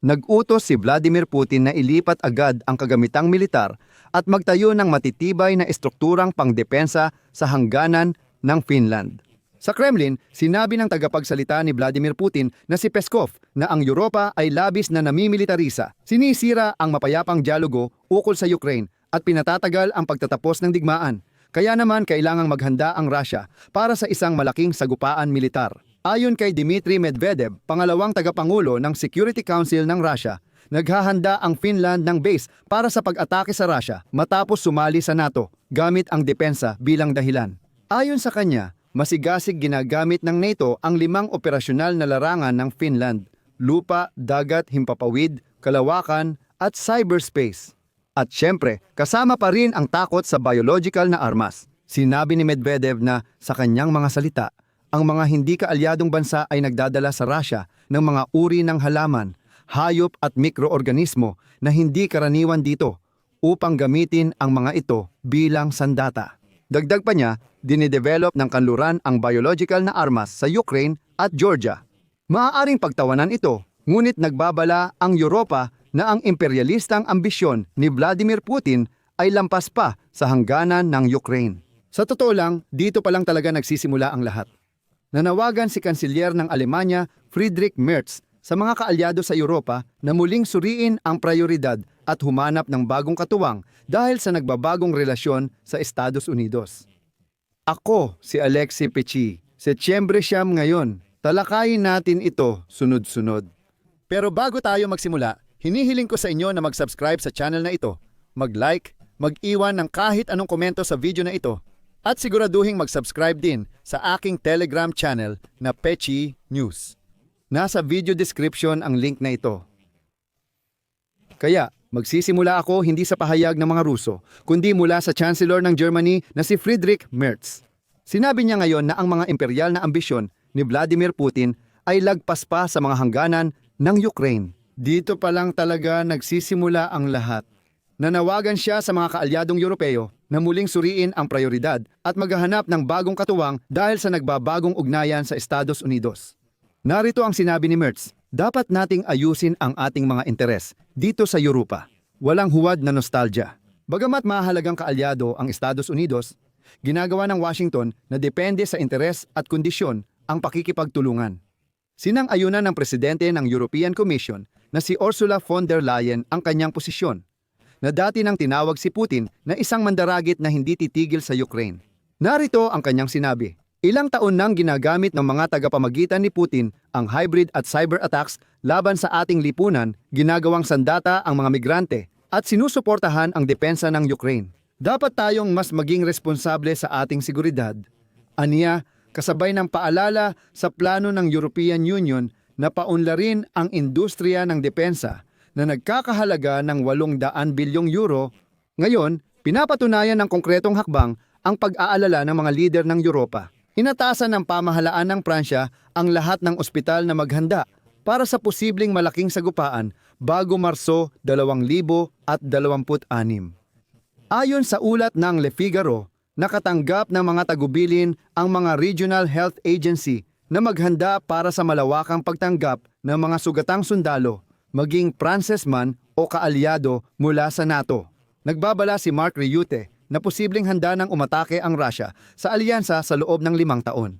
Nag-utos si Vladimir Putin na ilipat agad ang kagamitang militar at magtayo ng matitibay na estrukturang pangdepensa sa hangganan ng Finland. Sa Kremlin, sinabi ng tagapagsalita ni Vladimir Putin na si Peskov na ang Europa ay labis na namimilitarisa. Sinisira ang mapayapang dialogo ukol sa Ukraine at pinatatagal ang pagtatapos ng digmaan. Kaya naman kailangang maghanda ang Russia para sa isang malaking sagupaan militar. Ayon kay Dmitry Medvedev, pangalawang tagapangulo ng Security Council ng Russia, naghahanda ang Finland ng base para sa pag-atake sa Russia matapos sumali sa NATO gamit ang depensa bilang dahilan. Ayon sa kanya, masigasig ginagamit ng NATO ang limang operasyonal na larangan ng Finland, lupa, dagat, himpapawid, kalawakan at cyberspace. At syempre, kasama pa rin ang takot sa biological na armas. Sinabi ni Medvedev na sa kanyang mga salita, ang mga hindi kaalyadong bansa ay nagdadala sa Russia ng mga uri ng halaman, hayop at mikroorganismo na hindi karaniwan dito upang gamitin ang mga ito bilang sandata. Dagdag pa niya, dinidevelop ng kanluran ang biological na armas sa Ukraine at Georgia. Maaaring pagtawanan ito, ngunit nagbabala ang Europa na ang imperialistang ambisyon ni Vladimir Putin ay lampas pa sa hangganan ng Ukraine. Sa totoo lang, dito pa lang talaga nagsisimula ang lahat. Nanawagan si kansilyer ng Alemanya, Friedrich Merz, sa mga kaalyado sa Europa na muling suriin ang prioridad at humanap ng bagong katuwang dahil sa nagbabagong relasyon sa Estados Unidos. Ako, si Alexei Pechi. Setyembre siyam ngayon. Talakayin natin ito sunod-sunod. Pero bago tayo magsimula, hinihiling ko sa inyo na mag-subscribe sa channel na ito, mag-like, mag-iwan ng kahit anong komento sa video na ito, at siguraduhin mag-subscribe din sa aking Telegram channel na Pechi News. Nasa video description ang link na ito. Kaya, magsisimula ako hindi sa pahayag ng mga Ruso, kundi mula sa Chancellor ng Germany na si Friedrich Merz. Sinabi niya ngayon na ang mga imperial na ambisyon ni Vladimir Putin ay lagpas pa sa mga hangganan ng Ukraine. Dito pa lang talaga nagsisimula ang lahat. Nanawagan siya sa mga kaalyadong Europeo na muling suriin ang prioridad at maghahanap ng bagong katuwang dahil sa nagbabagong ugnayan sa Estados Unidos. Narito ang sinabi ni Mertz, dapat nating ayusin ang ating mga interes dito sa Europa. Walang huwad na nostalgia. Bagamat mahalagang kaalyado ang Estados Unidos, ginagawa ng Washington na depende sa interes at kondisyon ang pakikipagtulungan. Sinang-ayunan ng presidente ng European Commission na si Ursula von der Leyen ang kanyang posisyon na dati nang tinawag si Putin na isang mandaragit na hindi titigil sa Ukraine. Narito ang kanyang sinabi. Ilang taon nang ginagamit ng mga tagapamagitan ni Putin ang hybrid at cyber attacks laban sa ating lipunan, ginagawang sandata ang mga migrante at sinusuportahan ang depensa ng Ukraine. Dapat tayong mas maging responsable sa ating seguridad. Aniya, kasabay ng paalala sa plano ng European Union na paunlarin ang industriya ng depensa na nagkakahalaga ng 800 bilyong euro, ngayon, pinapatunayan ng konkretong hakbang ang pag-aalala ng mga lider ng Europa. Inatasan ng pamahalaan ng Pransya ang lahat ng ospital na maghanda para sa posibleng malaking sagupaan bago Marso 2026. Ayon sa ulat ng Le Figaro, nakatanggap ng mga tagubilin ang mga Regional Health Agency na maghanda para sa malawakang pagtanggap ng mga sugatang sundalo maging Frances man o kaalyado mula sa NATO. Nagbabala si Mark Ryute na posibleng handa ng umatake ang Russia sa alyansa sa loob ng limang taon.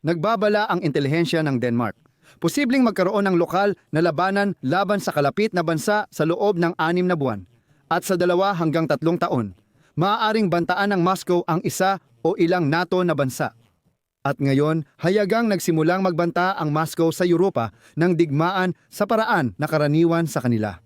Nagbabala ang intelihensya ng Denmark. Posibleng magkaroon ng lokal na labanan laban sa kalapit na bansa sa loob ng anim na buwan at sa dalawa hanggang tatlong taon. Maaaring bantaan ng Moscow ang isa o ilang NATO na bansa. At ngayon, hayagang nagsimulang magbanta ang Moscow sa Europa ng digmaan sa paraan na karaniwan sa kanila.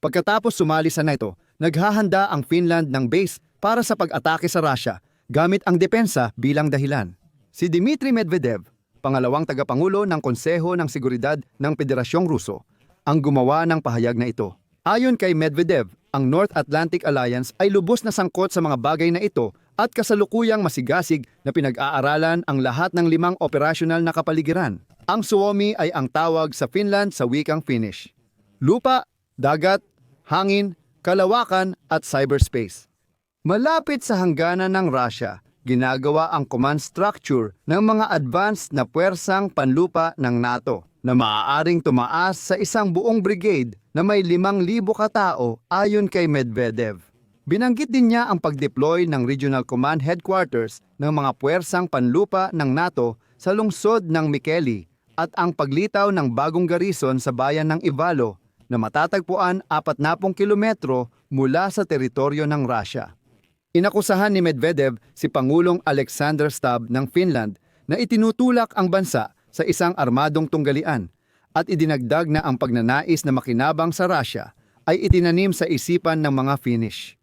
Pagkatapos sumali sa NATO, naghahanda ang Finland ng base para sa pag-atake sa Russia gamit ang depensa bilang dahilan. Si Dmitry Medvedev, pangalawang tagapangulo ng Konseho ng Seguridad ng Federasyong Ruso, ang gumawa ng pahayag na ito. Ayon kay Medvedev, ang North Atlantic Alliance ay lubos na sangkot sa mga bagay na ito at kasalukuyang masigasig na pinag-aaralan ang lahat ng limang operasyonal na kapaligiran. Ang Suomi ay ang tawag sa Finland sa wikang Finnish. Lupa, dagat, hangin, kalawakan at cyberspace. Malapit sa hangganan ng Russia, ginagawa ang command structure ng mga advanced na puwersang panlupa ng NATO. na maaaring tumaas sa isang buong brigade na may 5,000 katao ayon kay Medvedev. Binanggit din niya ang pag-deploy ng Regional Command Headquarters ng mga puwersang panlupa ng NATO sa lungsod ng Mikeli at ang paglitaw ng bagong garrison sa bayan ng Ivalo na matatagpuan 40 kilometro mula sa teritoryo ng Russia. Inakusahan ni Medvedev si Pangulong Alexander Stubb ng Finland na itinutulak ang bansa sa isang armadong tunggalian at idinagdag na ang pagnanais na makinabang sa Russia ay itinanim sa isipan ng mga Finnish.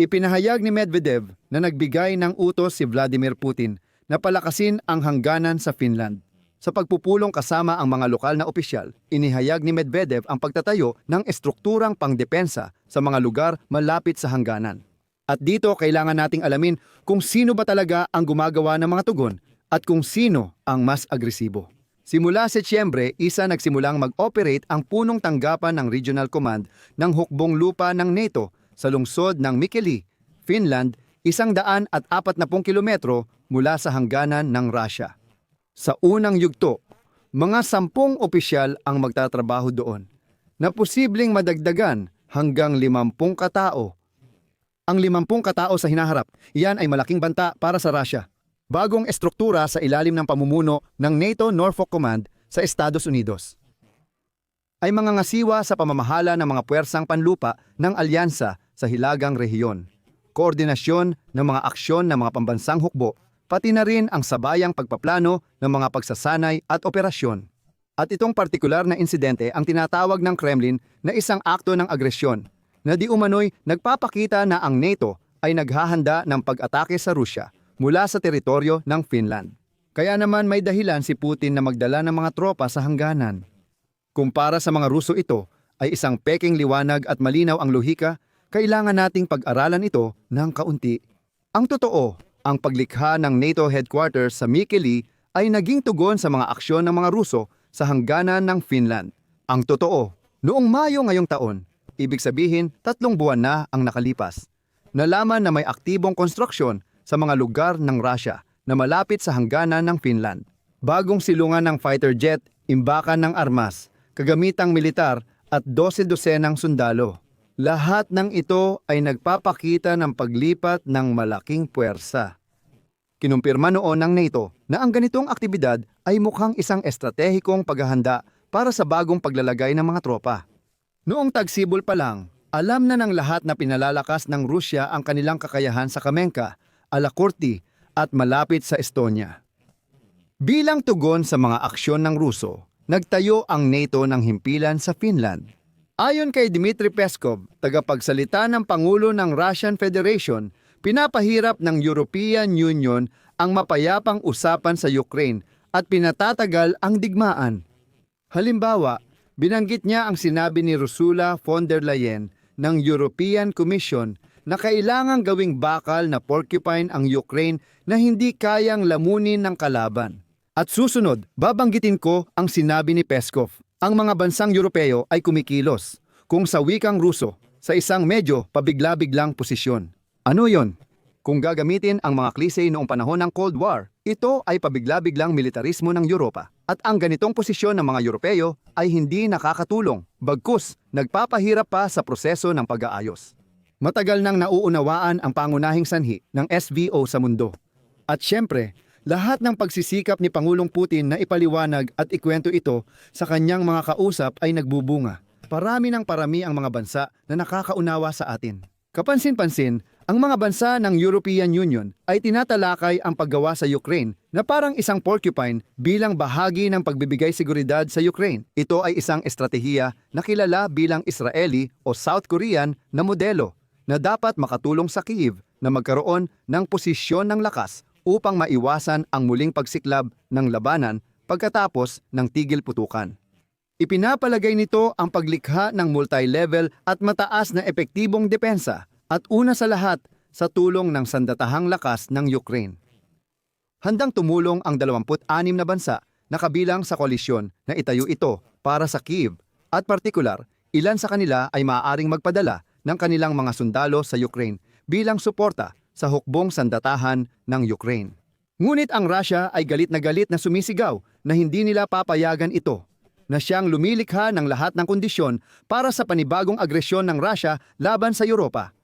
Ipinahayag ni Medvedev na nagbigay ng utos si Vladimir Putin na palakasin ang hangganan sa Finland. Sa pagpupulong kasama ang mga lokal na opisyal, inihayag ni Medvedev ang pagtatayo ng estrukturang pangdepensa sa mga lugar malapit sa hangganan. At dito kailangan nating alamin kung sino ba talaga ang gumagawa ng mga tugon at kung sino ang mas agresibo. Simula Setyembre, isa nagsimulang mag-operate ang punong tanggapan ng Regional Command ng hukbong lupa ng NATO sa lungsod ng Mikeli, Finland, isang daan at apat na pong kilometro mula sa hangganan ng Russia. Sa unang yugto, mga sampung opisyal ang magtatrabaho doon na posibleng madagdagan hanggang limampung katao. Ang limampung katao sa hinaharap, iyan ay malaking banta para sa Russia. Bagong estruktura sa ilalim ng pamumuno ng NATO Norfolk Command sa Estados Unidos ay mga ngasiwa sa pamamahala ng mga puwersang panlupa ng alyansa sa hilagang rehiyon, koordinasyon ng mga aksyon ng mga pambansang hukbo, pati na rin ang sabayang pagpaplano ng mga pagsasanay at operasyon. At itong partikular na insidente ang tinatawag ng Kremlin na isang akto ng agresyon na di umano'y nagpapakita na ang NATO ay naghahanda ng pag-atake sa Rusya mula sa teritoryo ng Finland. Kaya naman may dahilan si Putin na magdala ng mga tropa sa hangganan. Kumpara sa mga Ruso ito ay isang peking liwanag at malinaw ang lohika, kailangan nating pag-aralan ito ng kaunti. Ang totoo, ang paglikha ng NATO headquarters sa Mikeli ay naging tugon sa mga aksyon ng mga Ruso sa hangganan ng Finland. Ang totoo, noong Mayo ngayong taon, ibig sabihin tatlong buwan na ang nakalipas, nalaman na may aktibong konstruksyon sa mga lugar ng Russia na malapit sa hangganan ng Finland. Bagong silungan ng fighter jet, imbakan ng armas, kagamitang militar at 12 dosenang sundalo. Lahat ng ito ay nagpapakita ng paglipat ng malaking puwersa. Kinumpirma noon ng NATO na ang ganitong aktibidad ay mukhang isang estratehikong paghahanda para sa bagong paglalagay ng mga tropa. Noong tagsibol pa lang, alam na ng lahat na pinalalakas ng Rusya ang kanilang kakayahan sa Kamenka, Alakurti at malapit sa Estonia. Bilang tugon sa mga aksyon ng Ruso, nagtayo ang NATO ng himpilan sa Finland. Ayon kay Dmitry Peskov, tagapagsalita ng Pangulo ng Russian Federation, pinapahirap ng European Union ang mapayapang usapan sa Ukraine at pinatatagal ang digmaan. Halimbawa, binanggit niya ang sinabi ni Ursula von der Leyen ng European Commission na kailangang gawing bakal na porcupine ang Ukraine na hindi kayang lamunin ng kalaban. At susunod, babanggitin ko ang sinabi ni Peskov. Ang mga bansang Europeo ay kumikilos, kung sa wikang Ruso, sa isang medyo pabigla-biglang posisyon. Ano yon? Kung gagamitin ang mga klise noong panahon ng Cold War, ito ay pabigla-biglang militarismo ng Europa. At ang ganitong posisyon ng mga Europeo ay hindi nakakatulong, bagkus nagpapahirap pa sa proseso ng pag-aayos. Matagal nang nauunawaan ang pangunahing sanhi ng SVO sa mundo. At syempre, lahat ng pagsisikap ni Pangulong Putin na ipaliwanag at ikwento ito sa kanyang mga kausap ay nagbubunga. Parami ng parami ang mga bansa na nakakaunawa sa atin. Kapansin-pansin, ang mga bansa ng European Union ay tinatalakay ang paggawa sa Ukraine na parang isang porcupine bilang bahagi ng pagbibigay seguridad sa Ukraine. Ito ay isang estratehiya na kilala bilang Israeli o South Korean na modelo na dapat makatulong sa Kyiv na magkaroon ng posisyon ng lakas upang maiwasan ang muling pagsiklab ng labanan pagkatapos ng tigil putukan. Ipinapalagay nito ang paglikha ng multi-level at mataas na epektibong depensa at una sa lahat sa tulong ng sandatahang lakas ng Ukraine. Handang tumulong ang 26 na bansa na kabilang sa koalisyon na itayo ito para sa Kiev at partikular, ilan sa kanila ay maaaring magpadala ng kanilang mga sundalo sa Ukraine bilang suporta sa hukbong sandatahan ng Ukraine. Ngunit ang Russia ay galit na galit na sumisigaw na hindi nila papayagan ito, na siyang lumilikha ng lahat ng kondisyon para sa panibagong agresyon ng Russia laban sa Europa.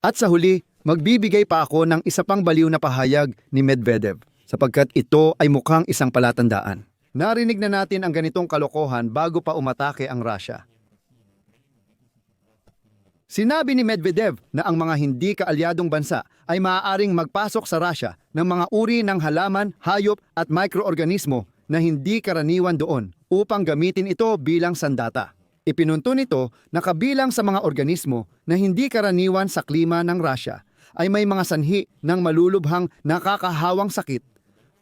At sa huli, magbibigay pa ako ng isa pang baliw na pahayag ni Medvedev sapagkat ito ay mukhang isang palatandaan. Narinig na natin ang ganitong kalokohan bago pa umatake ang Russia. Sinabi ni Medvedev na ang mga hindi kaalyadong bansa ay maaaring magpasok sa Russia ng mga uri ng halaman, hayop at mikroorganismo na hindi karaniwan doon upang gamitin ito bilang sandata. Ipinunto nito na kabilang sa mga organismo na hindi karaniwan sa klima ng Russia ay may mga sanhi ng malulubhang nakakahawang sakit,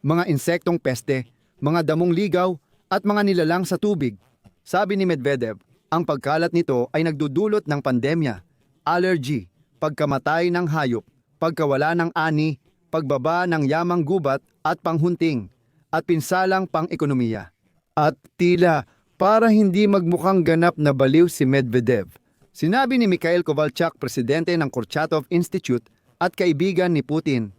mga insektong peste, mga damong ligaw at mga nilalang sa tubig. Sabi ni Medvedev, ang pagkalat nito ay nagdudulot ng pandemya, allergy, pagkamatay ng hayop, pagkawala ng ani, pagbaba ng yamang gubat at panghunting, at pinsalang pang-ekonomiya. At tila para hindi magmukhang ganap na baliw si Medvedev. Sinabi ni Mikhail Kovalchuk, presidente ng Kurchatov Institute at kaibigan ni Putin,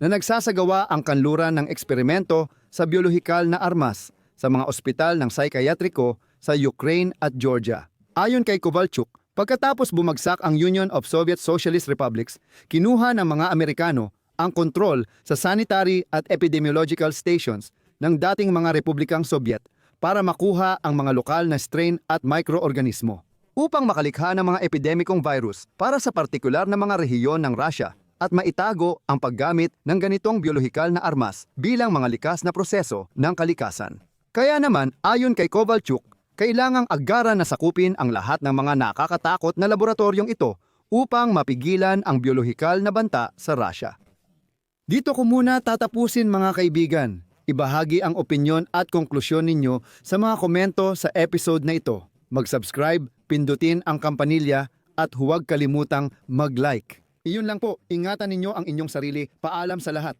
na nagsasagawa ang kanluran ng eksperimento sa biolohikal na armas sa mga ospital ng psikiatriko sa Ukraine at Georgia. Ayon kay Kovalchuk, pagkatapos bumagsak ang Union of Soviet Socialist Republics, kinuha ng mga Amerikano ang kontrol sa sanitary at epidemiological stations ng dating mga republikang Soviet para makuha ang mga lokal na strain at microorganismo upang makalikha ng mga epidemikong virus para sa partikular na mga rehiyon ng Russia at maitago ang paggamit ng ganitong biolohikal na armas bilang mga likas na proseso ng kalikasan. Kaya naman, ayon kay Kovalchuk, kailangang agaran na sakupin ang lahat ng mga nakakatakot na laboratoryong ito upang mapigilan ang biolohikal na banta sa Russia. Dito ko muna tatapusin mga kaibigan. Ibahagi ang opinyon at konklusyon ninyo sa mga komento sa episode na ito. Mag-subscribe, pindutin ang kampanilya at huwag kalimutang mag-like. Iyon lang po, ingatan ninyo ang inyong sarili. Paalam sa lahat.